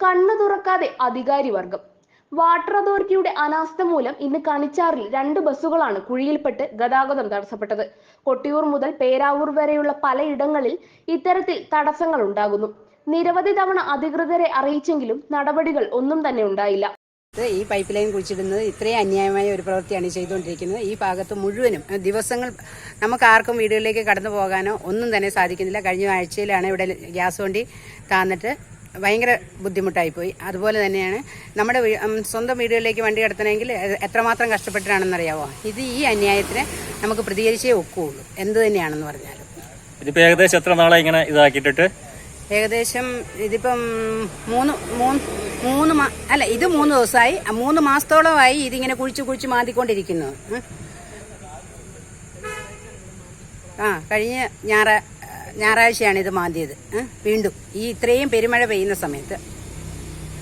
കണ്ണു തുറക്കാതെ അധികാരി വർഗം. വാട്ടർ അതോറിറ്റിയുടെ അനാസ്ഥ മൂലം ഇന്ന് കണിച്ചാറിൽ രണ്ട് ബസ്സുകളാണ് കുഴിയിൽപ്പെട്ട് ഗതാഗതം തടസ്സപ്പെട്ടത്. കൊട്ടിയൂർ മുതൽ പേരാവൂർ വരെയുള്ള പലയിടങ്ങളിൽ ഇത്തരത്തിൽ തടസ്സങ്ങൾ ഉണ്ടാകുന്നു. നിരവധി തവണ അധികൃതരെ അറിയിച്ചെങ്കിലും നടപടികൾ ഒന്നും തന്നെ ഉണ്ടായില്ല. ഈ പൈപ്പ് ലൈൻ കുഴിച്ചിടുന്നത് ഇത്രയും അന്യായമായ ഒരു പ്രവൃത്തിയാണ് ചെയ്തുകൊണ്ടിരിക്കുന്നത്. ഈ ഭാഗത്ത് മുഴുവനും ദിവസങ്ങൾ നമുക്ക് ആർക്കും വീടുകളിലേക്ക് കടന്നു പോകാനോ ഒന്നും തന്നെ സാധിക്കുന്നില്ല. കഴിഞ്ഞ ആഴ്ചയിലാണ് ഇവിടെ ഗ്യാസ് വണ്ടി താന്നിട്ട് ഭയങ്കര ബുദ്ധിമുട്ടായിപ്പോയി. അതുപോലെ തന്നെയാണ് നമ്മുടെ സ്വന്തം വീടുകളിലേക്ക് വണ്ടി കടത്തണമെങ്കിൽ എത്രമാത്രം കഷ്ടപ്പെട്ടിട്ടാണെന്നറിയാവോ? ഇത് ഈ അന്യായത്തിന് നമുക്ക് പ്രതികരിച്ചേ ഒക്കുകയുള്ളൂ. എന്ത് തന്നെയാണെന്ന് പറഞ്ഞാലും. ഇതിപ്പോ ഏകദേശം എത്ര നാളെ ഇങ്ങനെ ഇതാക്കിയിട്ടിട്ട്? ഏകദേശം ഇതിപ്പം മൂന്ന് മൂന്ന് മൂന്ന് മാ അല്ല ഇത് മൂന്ന് ദിവസമായി. മൂന്ന് മാസത്തോളമായി ഇതിങ്ങനെ കുഴിച്ച് കുഴിച്ച് മാന്തിക്കൊണ്ടിരിക്കുന്നു. ആ കഴിഞ്ഞ ഞായറ ഞായറാഴ്ചയാണ് ഇത് മാന്തിയത്. വീണ്ടും ഈ ഇത്രയും പെരുമഴ പെയ്യുന്ന സമയത്ത്.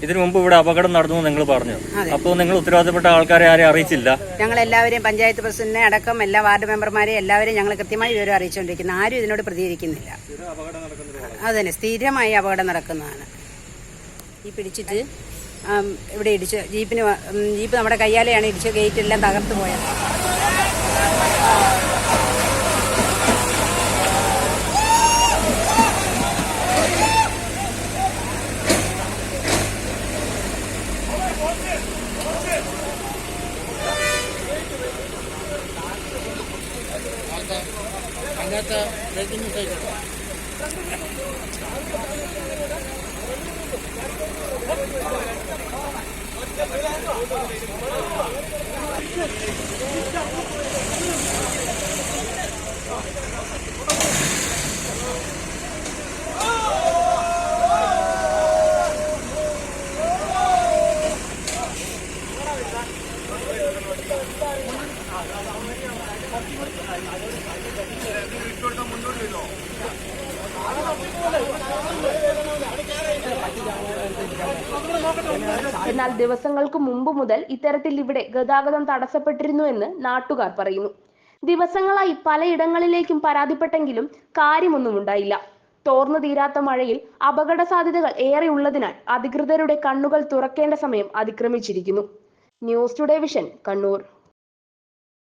ഇതിനു മുമ്പ് ഇവിടെ അപകടം നടന്നു നിങ്ങൾ പറഞ്ഞു. അപ്പോൾ നിങ്ങൾ ഉത്തരവാദിത്തപ്പെട്ട ആൾക്കാരെ ആരെയും അറിയിച്ചില്ല? ഞങ്ങൾ എല്ലാവരെയും പഞ്ചായത്ത് പ്രസിഡന്റിനെ അടക്കം എല്ലാ വാർഡ് മെമ്പർമാരെയും എല്ലാവരെയും ഞങ്ങൾ കൃത്യമായി വിവരം അറിയിച്ചുകൊണ്ടിരിക്കുന്നു. ആരും ഇതിനോട് പ്രതികരിക്കുന്നില്ല. അതന്നെ സ്ഥിരമായി അപകടം നടക്കുന്നതാണ്. ഈ പിടിച്ചിട്ട്? ഇവിടെ ഇടിച്ച് ജീപ്പിന് ജീപ്പ് നമ്മുടെ കയ്യാലെയാണ് ഇടിച്ച് ഗേറ്റ് എല്ലാം തകർത്ത് പോയത്. あなた、あなた最近の最近だ。എന്നാൽ ദിവസങ്ങൾക്ക് മുമ്പ് മുതൽ ഇത്തരത്തിൽ ഇവിടെ ഗതാഗതം തടസ്സപ്പെട്ടിരുന്നുവെന്ന് നാട്ടുകാർ പറയുന്നു. ദിവസങ്ങളായി പലയിടങ്ങളിലേക്കും പരാതിപ്പെട്ടെങ്കിലും കാര്യമൊന്നും ഉണ്ടായില്ല. തോർന്നു തീരാത്ത മഴയിൽ അപകട സാധ്യതകൾ ഏറെ ഉള്ളതിനാൽ അധികൃതരുടെ കണ്ണുകൾ തുറക്കേണ്ട സമയം അതിക്രമിച്ചിരിക്കുന്നു. News today vision Kannur.